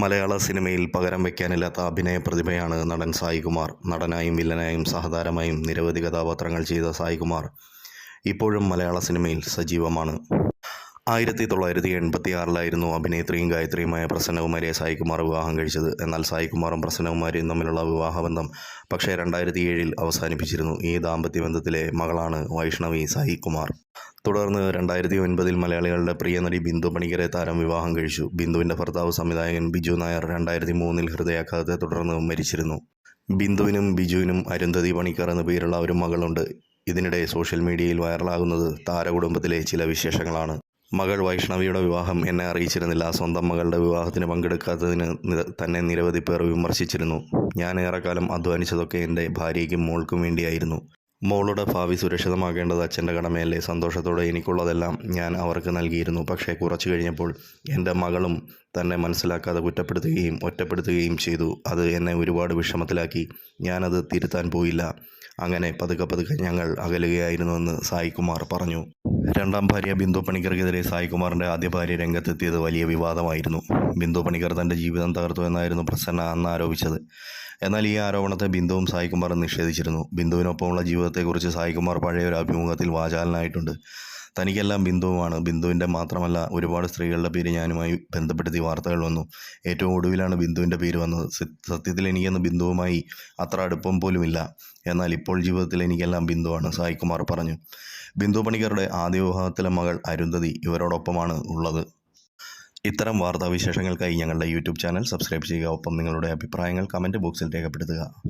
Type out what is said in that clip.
മലയാള സിനിമയിൽ പകരം വയ്ക്കാനില്ലാത്ത അഭിനയ പ്രതിഭയാണ് നടൻ സായികുമാർ നടനായും വില്ലനായും സഹതാരമായും നിരവധി കഥാപാത്രങ്ങൾ ചെയ്ത സായികുമാർ ഇപ്പോഴും മലയാള സിനിമയിൽ സജീവമാണ്. ആയിരത്തി തൊള്ളായിരത്തി എൺപത്തി ആറിലായിരുന്നു അഭിനേത്രിയും ഗായത്രിയുമായ പ്രസന്നകുമാരിയെ സായികുമാർ വിവാഹം കഴിച്ചത്. എന്നാൽ സായികുമാറും പ്രസന്നകുമാരിയും തമ്മിലുള്ള വിവാഹബന്ധം പക്ഷേ രണ്ടായിരത്തി ഏഴിൽ അവസാനിപ്പിച്ചിരുന്നു. ഈ ദാമ്പത്യ ബന്ധത്തിലെ മകളാണ് വൈഷ്ണവി സായികുമാർ തുടർന്ന് രണ്ടായിരത്തി ഒൻപതിൽ മലയാളികളുടെ പ്രിയ നടി ബിന്ദു പണിക്കരെ താരം വിവാഹം കഴിച്ചു. ബിന്ദുവിന്റെ ഭർത്താവ് സംവിധായകൻ ബിജു നായർ രണ്ടായിരത്തി മൂന്നിൽ ഹൃദയാഘാതത്തെ തുടർന്ന് മരിച്ചിരുന്നു. ബിന്ദുവിനും ബിജുവിനും അരുന്ധതി പണിക്കർ എന്ന പേരുള്ള ഒരു മകളുണ്ട്. ഇതിനിടെ സോഷ്യൽ മീഡിയയിൽ വൈറലാകുന്നത് താരകുടുംബത്തിലെ ചില വിശേഷങ്ങളാണ്. മകൾ വൈഷ്ണവിയുടെ വിവാഹം എന്നെ അറിയിച്ചിരുന്നില്ല. സ്വന്തം മകളുടെ വിവാഹത്തിന് പങ്കെടുക്കാത്തതിന് തന്നെ നിരവധി പേർ വിമർശിച്ചിരുന്നു. ഞാൻ ഏറെക്കാലം അധ്വാനിച്ചതൊക്കെ എന്റെ ഭാര്യയ്ക്കും മോൾക്കും വേണ്ടിയായിരുന്നു. മോളുടെ ഭാവി സുരക്ഷിതമാകേണ്ടത് അച്ഛന്റെ കടമയല്ലേ? സന്തോഷത്തോടെ എനിക്കുള്ളതെല്ലാം ഞാൻ അവർക്ക് നൽകിയിരുന്നു. പക്ഷേ കുറച്ചു കഴിഞ്ഞപ്പോൾ എന്റെ മകളും തന്നെ മനസ്സിലാക്കാതെ കുറ്റപ്പെടുത്തുകയും ഒറ്റപ്പെടുത്തുകയും ചെയ്തു. അത് എന്നെ ഒരുപാട് വിഷമത്തിലാക്കി. ഞാനത് തിരുത്താൻ പോയില്ല. അങ്ങനെ പതുക്കെ പതുക്കെ ഞങ്ങൾ അകലുകയായിരുന്നുവെന്ന് സായികുമാർ പറഞ്ഞു. രണ്ടാം ഭാര്യ ബിന്ദു പണിക്കർക്കെതിരെ സായികുമാറിന്റെ ആദ്യ ഭാര്യ രംഗത്തെത്തിയത് വലിയ വിവാദമായിരുന്നു. ബിന്ദു പണിക്കർ തന്റെ ജീവിതം തകർത്തു എന്നായിരുന്നു പ്രസന്ന അന്ന് ആരോപിച്ചത്. എന്നാൽ ഈ ആരോപണത്തെ ബിന്ദുവും സായികുമാറും നിഷേധിച്ചിരുന്നു. ബിന്ദുവിനൊപ്പമുള്ള ജീവിതത്തെക്കുറിച്ച് സായികുമാർ പഴയ ഒരു അഭിമുഖത്തിൽ വാചാലനായിട്ടുണ്ട്. തനിക്കെല്ലാം ബിന്ദുവുമാണ്. ബിന്ദുവിന്റെ മാത്രമല്ല ഒരുപാട് സ്ത്രീകളുടെ പേര് ഞാനുമായി ബന്ധപ്പെടുത്തി വാർത്തകൾ വന്നു. ഏറ്റവും ഒടുവിലാണ് ബിന്ദുവിന്റെ പേര് വന്നത്. സത്യത്തിൽ എനിക്കന്ന് ബിന്ദുവുമായി അത്ര അടുപ്പം പോലുമില്ല. എന്നാൽ ഇപ്പോൾ ജീവിതത്തിൽ എനിക്കെല്ലാം ബിന്ദുവാണ് സായികുമാർ പറഞ്ഞു. ബിന്ദു പണിക്കറുടെ ആദ്യ വിവാഹത്തിലെ മകൾ അരുന്ധതി ഇവരോടൊപ്പമാണ് ഉള്ളത്. ഇത്തരം വാർത്താവിശേഷങ്ങൾക്കായി ഞങ്ങളുടെ യൂട്യൂബ് ചാനൽ സബ്സ്ക്രൈബ് ചെയ്യുക. ഒപ്പം നിങ്ങളുടെ അഭിപ്രായങ്ങൾ കമന്റ് ബോക്സിൽ രേഖപ്പെടുത്തുക.